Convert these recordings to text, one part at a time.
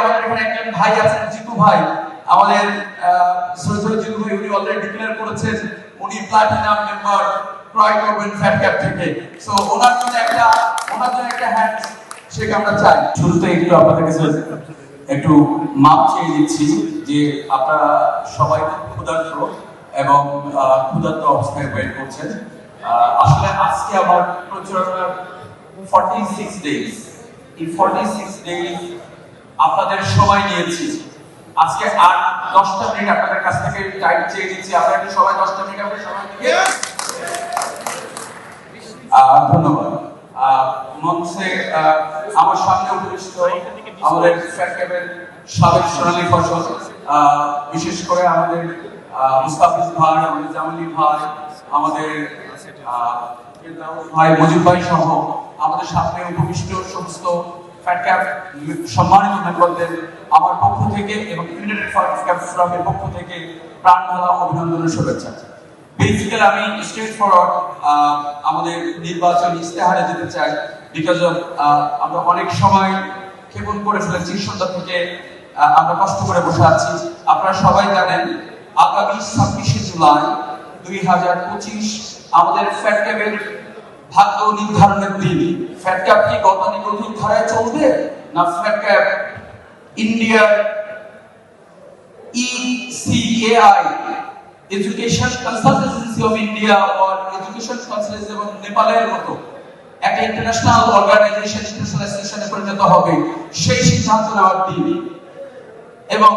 আমাদের এখানে একজন ভাই আছেন, জিতু ভাই। আমাদের সৈয়দ জিতু ভাই উনি অলরেডি ডিক্লেয়ার করেছেন, উনি প্লাটিনাম মেম্বার ক্রয় করবেন ফ্যাট ক্যাপ থেকে। সো ওনার জন্য একটা, ওনার জন্য একটা হ্যান্ড শেখ আমরা চাই। শুরুতে একটু আপনাদের কাছে একটু মাপ চেয়ে দিচ্ছি যে আপনারা সবাই খুব ক্ষুধার্ত এবং ক্ষুধার্ত অবস্থায় ওয়েট করছেন। আসলে আজকে আমার প্রচারণার ফর্টি সিক্স ডেজ এই ফর্টি সিক্স ডেজ আপনাদের সময় নিয়েছি। আজকে আট, দশটা মিনিট আপনাদের কাছ থেকে টাইম চেয়ে দিচ্ছি আপনারা একটু সবাই দশটা মিনিট আপনাদের সময় দিয়ে ধন্যবাদ। মঞ্চে আমার সামনে উপবিষ্ট আমাদের ফ্যাট ক্যাবের সাবেক সোনালী ফসল বিশেষ করে আমাদের মুস্তাফিজ ভাই, আমাদের জামালি ভাই, আমাদের ভাই মজিদ ভাই সহ আমাদের সামনে উপবিষ্ট সমস্ত ফ্যাট ক্যাপ সম্মানিত মেম্বারদের আমার পক্ষ থেকে এবং ইউনাইটেড ফ্যাট ক্যাপ ফোরামের পক্ষ থেকে প্রাণ ঢালা শুভেচ্ছা। বেসিক্যালি আমি স্ট্রেট ফরওয়ার্ড আমাদের নির্বাচন ইস্তেহারে যেতে চাই বিকজ অফ আমরা অনেক সময় ক্ষেপণ করে ফেলেছি, সন্ধ্যা থেকে আমরা কষ্ট করে বসে আছি। আপনারা সবাই জানেন, আগামী ছাব্বিশে জুলাই দুই হাজার পঁচিশ আমাদের ফ্যাট ক্যাবের ভাগ্য নির্ধারণের দিন। ফ্যাট ক্যাপ কি গতানুগতিক ধারায় চলবে, না ফ্যাট ক্যাপ ইন্ডিয়ার ECAI education consultancy of India or education consultancy নেপালের মতো। একটা ইন্টারন্যাশনাল অর্গানাইজেশন পরিণত হবে, সেই সিদ্ধান্ত নেওয়ার দিন। এবং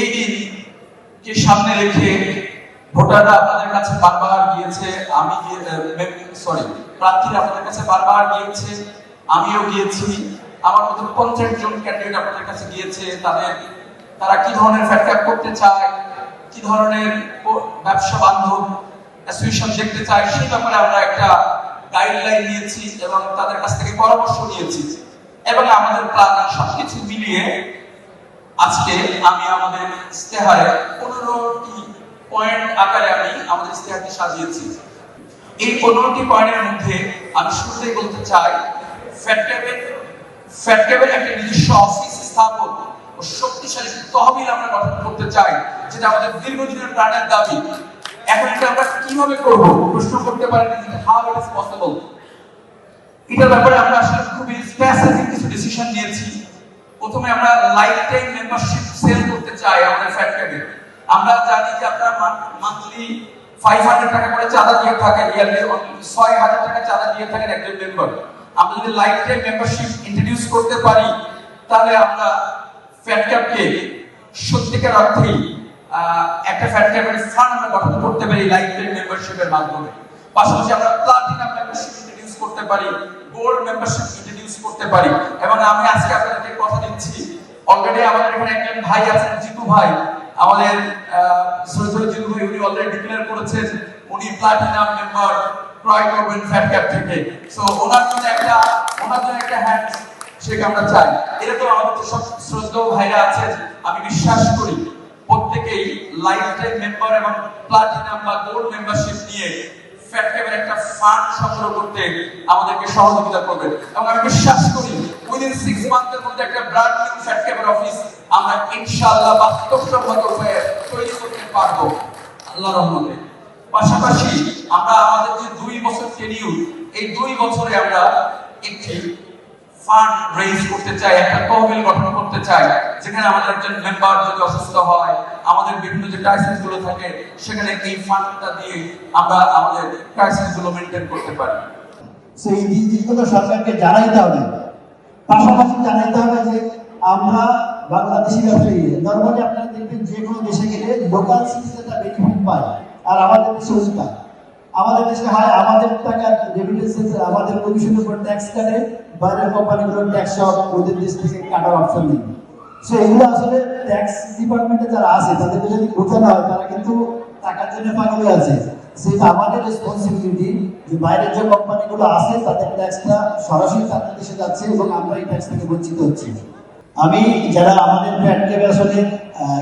এই দিনকে সামনে রেখে ভোটাররা আপনাদের কাছে বারবার গিয়েছে, আমি সরি প্রার্থীরা আপনাদের কাছে বারবার গিয়েছে, আমিও গিয়েছি। আমার মতো পঞ্চাশ জন ক্যান্ডিডেট আপনাদের কাছে গিয়েছে, তাদের, তারা কি ধরনের করতে চায়, কি ধরনের ব্যবসা বান্ধব অ্যাসোসিয়েশন দেখতে চায়, সেই ব্যাপারে আমরা একটা গাইডলাইন নিয়েছি এবং তাদের কাছ থেকে পরামর্শ নিয়েছি। এবং আমাদের প্ল্যানিং সবকিছু মিলিয়ে আজকে আমি আমাদের পনেরোটি পয়েন্ট আকারে আমি আমাদের ইস্তেহারটি সাজিয়েছি। এই পনেরোটি পয়েন্টের মধ্যে আমি শুরুতেই বলতে চাই ফ্যাটক্যাবের ফ্যাটক্যাবের একটা নিজস্ব অফিস স্থাপন ও শক্তিশালী তহবিল আমরা গঠন করতে চাই, যেটা আমাদের দীর্ঘদিনের প্রাণের দাবি। এখন এটা আমরা কীভাবে করব, প্রশ্ন করতে পারেন হাউ ইট ইজ পসিবল এটার ব্যাপারে আমরা আসলে খুবই স্পেসিফিক কিছু ডিসিশন নিয়েছি। প্রথমে আমরা লাইফ টাইম মেম্বারশিপ সেল করতে চাই আমাদের ক্যাবে আমরা জানি যে আপনারা মান্থলি ফাইভ হান্ড্রেড টাকা করে চাঁদা দিয়ে থাকেন ইয়ারলি ছয় হাজার টাকা চাঁদা দিয়ে থাকেন একজন মেম্বার আমরা যদি লাইফ টাইম মেম্বারশিপ ইন্ট্রোডিউস করতে পারি, তাহলে আমরা ফ্যাট ক্যাবকে সত্যিকার অর্থেই একটা ফ্যাট ক্যাবের ফান্ড আমরা গঠন করতে পারি লাইফ টাইম মেম্বারশিপের মাধ্যমে। পাশাপাশি আমরা প্লাটিনাম মেম্বারশিপ ইন্ট্রোডিউস করতে পারি গোল্ড মেম্বারশিপ ইন্ট্রোডিউস করতে পারি। এবং আমি আজকে আপনাদেরকে কথা দিচ্ছি অলরেডি আমাদের এখানে একজন ভাই আছেন, জিতু ভাই। আমাদের আহ, সৈয়দ সৈয়দ ভাই উনি অলরেডি ডিক্লেয়ার করেছেন উনি প্লাটিনাম মেম্বার ক্রয় করবেন ফ্যাট ক্যাপ থেকে। সো ওনার জন্য একটা ওনার জন্য একটা হ্যান্ড শেখ আমরা চাই। এরকম আমাদের সব শ্রদ্ধেয় ভাইরা আছেন আমি বিশ্বাস করি প্রত্যেকেই লাইফ টাইম মেম্বার এবং প্লাটিনাম বা গোল্ড মেম্বারশিপ নিয়ে ফ্যাট ক্যাবের একটা ফান্ড সংগ্রহ করতে আমাদেরকে সহযোগিতা করবেন। এবং আমি বিশ্বাস করি উইদিন সিক্স মান্থের মধ্যে একটা আমরা ইনশাআল্লাহ বাস্তবসম্মত তৈরি করতে রহমতে। পাশাপাশি আমরা আমাদের যে দুই বছর টেনিউর এই দুই বছরে আমরা একটি ফান্ড রেজ করতে চাই, একটা তহবিল গঠন করতে চাই, যেখানে আমাদের একজন মেম্বার যদি অসুস্থ হয়, আমাদের বিভিন্ন যে ক্রাইসিসগুলো থাকে, সেখানে এই ফান্ডটা দিয়ে আমরা আমাদের ক্রাইসিসগুলো মেনটেন করতে পারি। সেই সরকারকে জানাইতে হবে পাশাপাশি জানাইতে হবে যে আমরা বাংলাদেশি ব্যবসায়ী নর্মালি আপনারা দেখবেন যে কোনো দেশে গেলে লোকাল সিটিজেনরা বেনিফিট পায় আর আমাদের দেশে উল্টা আমাদের দেশে হয় আমাদের টাকা রেমিটেন্স আমাদের কমিশনের উপর ট্যাক্স কাটে, বাইরের কোম্পানিগুলোর ট্যাক্স সব ওদের দেশ থেকে কাটার অপশন নেই। সো এগুলো আসলে ট্যাক্স ডিপার্টমেন্টে যারা আছে, তাদেরকে যদি বোঝানো হয়, তারা কিন্তু টাকার জন্য পাগল আছে। সেটা আমাদের রেসপন্সিবিলিটি যে বাইরের যে কোম্পানিগুলো আছে, তাদের ট্যাক্সটা সরাসরি তাদের দেশে যাচ্ছে এবং আমরা এই ট্যাক্স থেকে বঞ্চিত হচ্ছি। আমি, যারা আমাদের ফ্যাক্টরি আসলে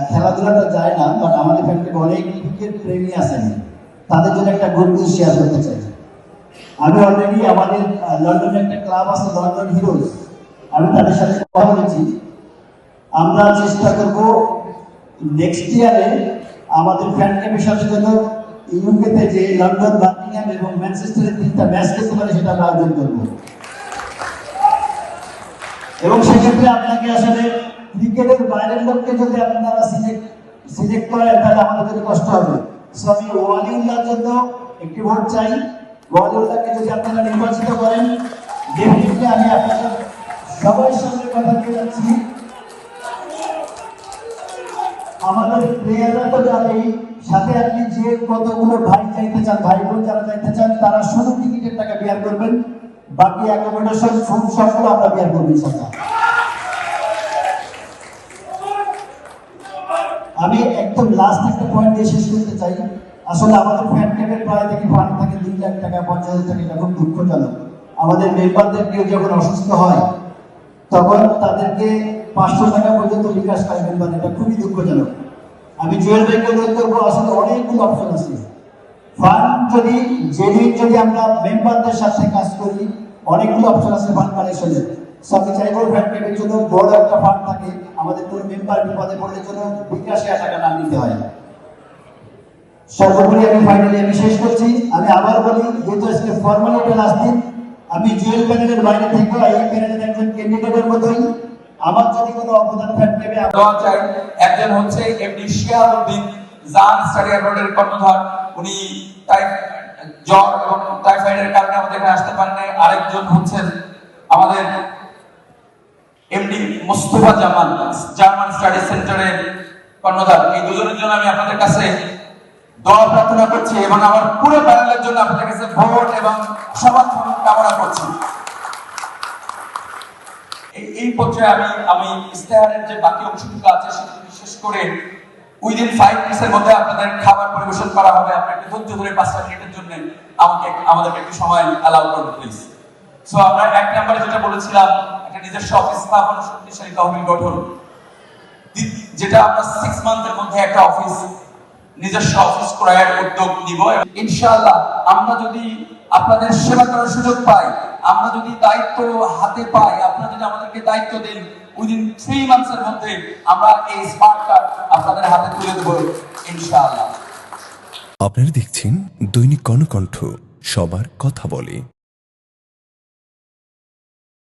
খেলাধুলাটা যায় না বাট আমাদের ফ্যাক্টরি অনেক ক্রিকেট প্রেমী আছেন। তাদের জন্য একটা গুড নিউজ শেয়ার করতে চাই। আমি অলরেডি আমাদের লন্ডনে একটা ক্লাব আছে লন্ডন হিরোজ আমি তাদের সাথে কথা বলেছি। আমরা চেষ্টা করব নেক্সট ইয়ারে আমাদের ফ্যান ক্যাম্পের সাথে যেন ইউকেতে যে লন্ডন, বার্মিংহাম এবং ম্যানচেস্টারে তিনটা ম্যাচ খেলতে পারে সেটা আমরা আয়োজন করব। এবং সেক্ষেত্রে আপনাকে আসলে ক্রিকেটের বাইরের লোককে যদি আপনারা সিলেক্ট সিলেক্ট করেন, তাহলে আমাদের কষ্ট হবে। সো আমি ওয়ালিউল্লাহর জন্য একটি ভোট চাই। ওয়ালিউল্লাহকে যদি আপনারা নির্বাচিত করেন ডেফিনেটলি আমি আপনাদের সবার সঙ্গে কথা বলে যাচ্ছি। আমাদের প্লেয়াররা তো জানেই সাথে আপনি যে কতগুলো ভাই চাইতে চান, ভাই বোন যারা চাইতে চান, তারা শুধু টিকিটের টাকা বিয়ার করবেন। বাকি অ্যাকোমোডেশন ফুড সবগুলো আমরা বিয়ার করব ইনশাল্লাহ আমি একদম লাস্ট একটা পয়েন্ট দিয়ে শেষ করতে চাই। আসলে আমাদের ফ্যান ক্যাম্পের প্রায় দেখি ফান্ড থাকে দুই লাখ টাকা, পঞ্চাশ হাজার টাকা খুব দুঃখজনক। আমাদের মেম্বারদের কেউ যখন অসুস্থ হয়, তখন তাদেরকে পাঁচশো টাকা পর্যন্ত বিকাশ পায় মেম্বার, এটা খুবই দুঃখজনক। আমি জুয়েল ভাইকে অনুরোধ করব আসলে অনেকগুলো অপশন আছে। ফান্ড যদি জেনুইন যদি আমরা মেম্বারদের সাথে কাজ করি, অনেকগুলো অপশন আছে ফান্ড কালেকশনের সো আমি চাইব ফ্যান ক্যাম্পের জন্য বড় একটা ফান্ড থাকে, আমাদের কোনো মেম্বার বিপদে পড়লে জন্য বিকাশে টাকা না নিতে হয়। সর্বোপরি আমি ফাইনালি আমি শেষ করছি। আমি আবার বলি, যেহেতু আজকে ফর্মালিটি লাস্ট দিন, আমি জুয়েল প্যানেলের বাইরে থেকে এই প্যানেলের একজন ক্যান্ডিডেটের মতোই। আমার যদি কোনো অবদান ক্যাম্পে দেওয়া চাই একজন হচ্ছে এমডি শিয়াবুদ্দিন জান স্টাডি অ্যাব্রডের কর্ণধার। উনি টাইপ জ্বর এবং টাইফয়েডের কারণে আমাদের এখানে আসতে পারেন আরেকজন হচ্ছেন আমাদের MD Mostafa Zaman, German study সেন্টারের কর্ণধার। এই দুজনের জন্য আমি আপনাদের কাছে দোয়া প্রার্থনা করছি এবং আমার পুরো প্যানেলের জন্য আপনাদের কাছে ভোট এবং সমর্থন কামনা করছি। এই- আমি আমি ইস্তেহারের যে বাকি অংশটুকু আছে সেটুকু বিশেষ করে উইদিন ফাইভ মধ্যে আপনাদের খাবার পরিবেশন করা হবে। ধৈর্য ধরে পাঁচটা মিনিটের জন্য আমাকে, আমাদেরকে একটু সময় অ্যালাউ করুন প্লিজ সো আমরা এক যেটা বলেছিলাম, একটা নিজস্ব অফিস স্থাপন শক্তিশালী তহবিল গঠন। যেটা আমরা সিক্স মান্থের মধ্যে একটা অফিস নিজস্ব অফিস ক্রয়ের উদ্যোগ নিব ইনশাআল্লাহ আমরা যদি আপনাদের সেবা করার সুযোগ পাই আমরা যদি দায়িত্ব হাতে পাই, আপনারা যদি আমাদেরকে দায়িত্ব দেন উইদিন থ্রি মান্থসের মধ্যে আমরা এই স্মার্ট কার্ড আপনাদের হাতে তুলে দেবো, ইনশাআল্লাহ। আপনারা দেখছেন দৈনিক কর্ণকণ্ঠ, সবার কথা বলে।